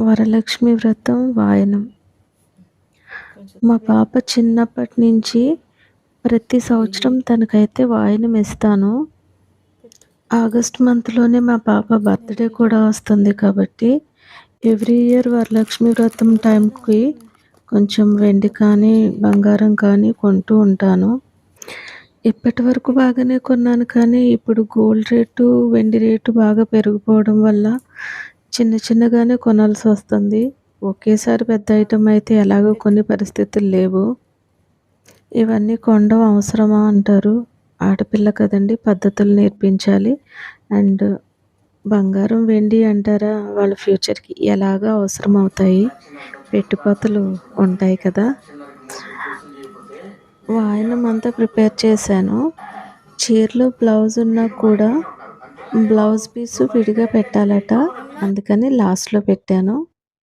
వరలక్ష్మి వ్రతం వాయనం. మా పాప చిన్నప్పటి నుంచి ప్రతి సంవత్సరం తనకైతే వాయనం ఇస్తాను. ఆగస్ట్ మంత్లోనే మా పాప బర్త్డే కూడా వస్తుంది కాబట్టి ఎవ్రీ ఇయర్ వరలక్ష్మి వ్రతం టైంకి కొంచెం వెండి కానీ బంగారం కానీ కొంటూ ఉంటాను. ఇప్పటి వరకు బాగానే కొన్నాను కానీ ఇప్పుడు గోల్డ్ రేటు వెండి రేటు బాగా పెరిగిపోవడం వల్ల చిన్న చిన్నగానే కొనాల్సి వస్తుంది. ఒకేసారి పెద్ద ఐటెం అయితే ఎలాగో కొన్ని పరిస్థితులు లేవు. ఇవన్నీ కొనడం అవసరమా అంటారు. ఆడపిల్ల కదండి పద్ధతులు నేర్పించాలి. అండ్ బంగారం వెండి అంటారా వాళ్ళ ఫ్యూచర్కి ఎలాగో అవసరం అవుతాయి పెట్టుపోతలు ఉంటాయి కదా. వాయనం అంతా ప్రిపేర్ చేశాను. చీరలో బ్లౌజ్ ఉన్నా కూడా బ్లౌజ్ పీసు విడిగా పెట్టాలట. అందుకని లాస్ట్లో పెట్టాను.